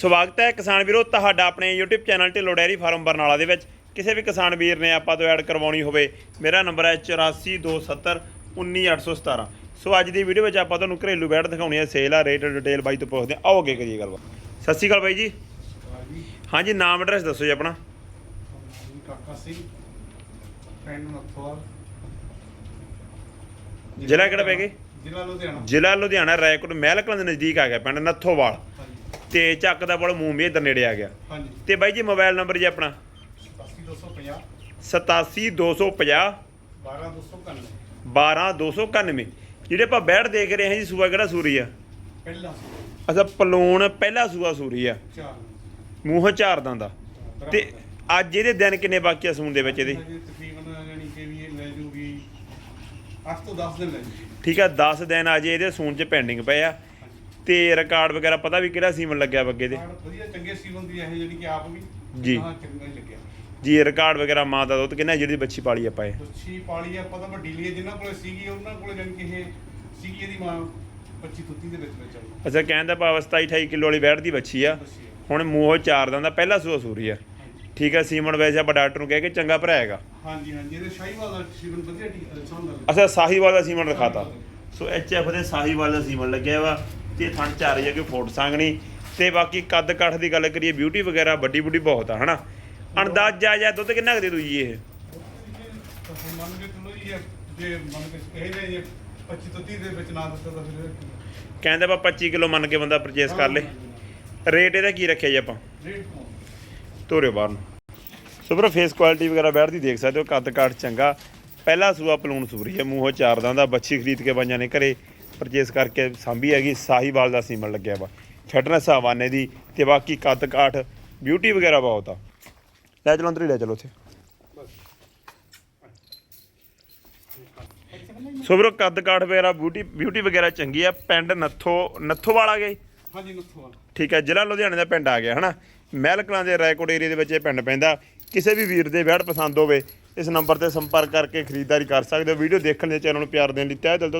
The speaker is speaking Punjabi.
ਸਵਾਗਤ ਹੈ ਕਿਸਾਨ ਵੀਰੋ ਤੁਹਾਡਾ ਆਪਣੇ YouTube channel Dhillon dairy farm Barnala ਦੇ ਵਿੱਚ। ਕਿਸੇ ਵੀ ਕਿਸਾਨ ਵੀਰ ਨੇ ਆਪਾਂ ਤੋਂ ਐਡ ਕਰਵਾਉਣੀ ਹੋਵੇ ਮੇਰਾ ਨੰਬਰ ਹੈ 8427 19817 ਸੋ ਅੱਜ ਦੀ ਵੀਡੀਓ ਵਿੱਚ ਆਪਾਂ ਤੁਹਾਨੂੰ ਘਰੇਲੂ ਬੈਡ ਦਿਖਾਉਣੀ ਹੈ ਸੇਲ ਆ ਰੇਟ ਡਿਟੇਲ ਬਾਈ ਤੋਂ ਪੁੱਛਦੇ ਹਾਂ। ਆਓ ਅੱਗੇ ਕਰੀਏ ਗੱਲਬਾਤ। ਸਤਿ ਸ਼੍ਰੀ ਅਕਾਲ ਬਾਈ ਜੀ। ਜੀ ਹਾਂਜੀ ਨਾਮ ਐਡਰੈਸ ਦੱਸੋ ਜੀ ਆਪਣਾ। ਕਾਕਾ ਸਿੰਘ ਪਿੰਡ ਨੱਥੋਵਾਲ ਜ਼ਿਲ੍ਹਾ ਕਿਹੜਾ ਪੈ ਗਏ ਜ਼ਿਲ੍ਹਾ ਲੁਧਿਆਣਾ। ਜ਼ਿਲ੍ਹਾ ਲੁਧਿਆਣਾ ਰਾਏਕੋਟ ਮਹਿਲ ਕਲਾਂ ਦੇ ਨਜ਼ਦੀਕ ਆ ਗਿਆ ਪਿੰਡ ਨੱਥੋਵਾਲ। ਤੇ ਚੱਕ ਦਾ ਬਲ ਮੂੰਹ ਵੀ ਇੱਧਰ ਨੇੜੇ ਆ ਗਿਆ। ਹਾਂਜੀ। ਤੇ ਬਾਈ ਜੀ ਮੋਬਾਈਲ ਨੰਬਰ ਜੀ ਆਪਣਾ? 87250 87250 12291 12291 ਜਿਹੜੇ ਆਪਾਂ ਬੈੜ ਦੇਖ ਰਹੇ ਹਾਂ ਜੀ ਸੂਆ ਕਿਹੜਾ ਸੂਰੀ ਆ? ਪਹਿਲਾ ਅੱਛਾ ਪਲੂਣ ਪਹਿਲਾ ਸੂਆ ਸੂਰੀ ਆ। ਚਾਰ। ਮੂੰਹ ਝਾਰਦਾਂ ਦਾ। ਤੇ ਅੱਜ ਇਹਦੇ ਦਿਨ ਕਿੰਨੇ ਬਾਕੀ ਆ ਸੂਣ ਦੇ ਵਿੱਚ ਇਹਦੇ? ਤਕਰੀਬਨ ਯਾਨੀ ਕਿ ਵੀ ਇਹ ਲੈ ਜੂਗੀ 8 ਤੋਂ 10 ਦਿਨ ਲੈ ਜੂਗੀ। ਠੀਕ ਆ 10 ਦਿਨ ਅਜੇ ਇਹਦੇ ਸੂਣ 'ਚ ਪੈਂਡਿੰਗ ਪਏ ਆ। ਤੇ ਰਿਕਾਰਡ ਵਗੈਰਾ ਪਤਾ ਵੀ ਕਿਹੜਾ ਸੀਮਨ ਲੱਗਿਆ ਬੱਗੇ ਦੇ ਵਧੀਆ ਚੰਗੇ ਸੀਵਨ ਦੀ ਇਹ ਜਿਹੜੀ ਕਿ ਆਪ ਵੀ ਜੀ। ਹਾਂ ਚੰਗਾ ਹੀ ਲੱਗਿਆ। ਜੀ ਰਿਕਾਰਡ ਵਗੈਰਾ ਮਾਂ ਦਾ ਦੁੱਧ ਕਿੰਨਾ ਜਿਹੜੀ ਬੱਚੀ ਪਾਲੀ ਆਪਾਂ ਇਹ? ਬੱਚੀ ਪਾਲੀ ਆਪਾਂ ਤਾਂ ਵੱਡੀ ਲਈ ਜਿਨ੍ਹਾਂ ਕੋਲੇ ਸੀਗੀ ਉਹਨਾਂ ਕੋਲੇ ਜਾਨੀ ਕਿ ਇਹ ਸੀਗੀ ਇਹਦੀ ਮਾਂ 25 ਤੁੱਤੀ ਦੇ ਵਿੱਚ ਵਿੱਚ ਆਈ। ਅੱਛਾ ਕਹਿਣ ਦਾ ਭਾਵ 27 28 ਕਿਲੋ ਵਾਲੀ ਬੈੜ ਦੀ ਬੱਚੀ ਆ। ਬੱਚੀ। ਹੁਣ ਮੂੰਹੋਂ ਚਾਰ ਦਿਨ ਦਾ ਪਹਿਲਾ ਸੂਆ ਸੂਰੀ ਆ। ਠੀਕ ਆ ਸੀਮਨ ਵੈਸੇ ਆਪਾਂ ਡਾਕਟਰ ਨੂੰ ਕਹਿ ਕੇ ਚੰਗਾ ਭਰਾ ਹੈਗਾ। ਹਾਂਜੀ ਹਾਂਜੀ ਇਹਦੇ ਸ਼ਾਹੀਵਾਲ ਦਾ ਸੀਵਨ ਵਧੀਆ ਠੀਕ ਸਾਹਮਣੇ ਅੱਛਾ ਸਾਹੀਵਾਲ ਦਾ ਸੀਮਨ ਦਿਖਾਤਾ ਸੋ ਐਚ ਐਫ ਦੇ ਸਾਹੀਵਾਲ ਦਾ ਸੀਮਨ ਲੱਗਿਆ ਵਾ। ਤੇ ਥਣ ਚਾਰ ਰਹੀ ਫੋਟ ਸੰਗਣੀ ਤੇ ਬਾਕੀ ਕੱਦ ਕਾਠ ਦੀ ਗੱਲ ਕਰੀਏ ਬਿਊਟੀ ਵਗੈਰਾ, ਵੱਡੀ ਵੱਡੀ ਬਹੁਤ ਆ, ਹਨਾ? ਅੰਦਾਜ਼ਾ ਜਾਂ ਦੁੱਧ ਕਿੰਨਾ ਕੁ ਦੇ ਦੂ ਜੀ ਇਹ? ਮੰਨ ਕੇ ਚਲੋ ਜੀ ਇਹ ਜੇ ਮੰਨ ਕੇ ਕਹਿੰਦੇ ਜੇ 25 ਤੋਂ 30 ਦੇ ਵਿੱਚ ਨਾ ਦਿੱਤਾ ਤਾਂ ਫਿਰ ਕਹਿੰਦੇ ਆਪਾਂ 25 ਕਿਲੋ ਮੰਨ ਕੇ ਬੰਦਾ ਪਰਚੇਸ ਕਰ ਲੇ। ਰੇਟ ਇਹਦਾ ਕੀ ਰੱਖਿਆ ਜੀ ਆਪਾਂ? ਰੇਟ ਪਾਉਂ ਬਾਹਰ ਨੂੰ। ਸੋ ਵੀਰੋ ਫੇਸ ਕੁਆਲਿਟੀ ਵਗੈਰਾ ਬੈਠਦੀ ਦੇਖ ਸਕਦੇ ਹੋ, ਕੱਦ ਕਾਠ ਚੰਗਾ। ਪਹਿਲਾ ਸੂਆ ਪਲੂਣ ਸੂਰੀ ਹੈ, ਮੂੰਹੋਂ ਚਾਰਦਾਂ ਦਾ ਬੱਚੀ ਖਰੀਦ ਕੇ ਬਾਈਆਂ ਨੇ ਘਰੇ। ਪਰਚੇਸ ਕਰਕੇ ਸਾਂਭੀ ਹੈਗੀ ਸਾਹੀਵਾਲ ਦਾ ਸੀਮਨ ਲੱਗਿਆ ਵਾ। ਫਿਟਨੈਸ ਹਵਾਨੇ ਦੀ ਤੇ ਬਾਕੀ ਕੱਦ ਕਾਠ ਬਿਊਟੀ ਵਗੈਰਾ ਬਹੁਤ ਆ। ਲੈ ਚਲੋ ਅੰਦਰ ਹੀ ਲੈ ਚਲੋ ਉੱਥੇ। ਸੋ ਵੀਰੋ ਕੱਦ ਕਾਠ ਵਗੈਰਾ ਬਿਊਟੀ ਬਿਊਟੀ ਵਗੈਰਾ ਚੰਗੀ ਆ। ਪਿੰਡ ਨੱਥੋ ਨੱਥੋ ਵਾਲਾ ਗਏ? ਹਾਂਜੀ ਨੁੱਥੋਂ ਠੀਕ ਹੈ ਜ਼ਿਲ੍ਹਾ ਲੁਧਿਆਣੇ ਦਾ ਪਿੰਡ ਆ ਗਿਆ ਹਨਾ? ਮਹਿਲ ਕਲਾਂ ਦੇ ਰਾਏਕੋਟ ਏਰੀਆ ਦੇ ਵਿੱਚ ਇਹ ਪਿੰਡ ਪੈਂਦਾ। ਕਿਸੇ ਵੀ ਵੀਰ ਦੇ ਵਿਆਹ ਪਸੰਦ ਹੋਵੇ ਇਸ ਨੰਬਰ ਤੇ ਸੰਪਰਕ ਕਰਕੇ ਖਰੀਦਦਾਰੀ ਕਰ ਸਕਦੇ ਹੋ। ਵੀਡੀਓ ਦੇਖਣ ਦੇ ਚੈਨਲ ਨੂੰ ਪਿਆਰ ਦੇਣ ਲਈ ਤਹਿ ਦਿਲ ਤੋਂ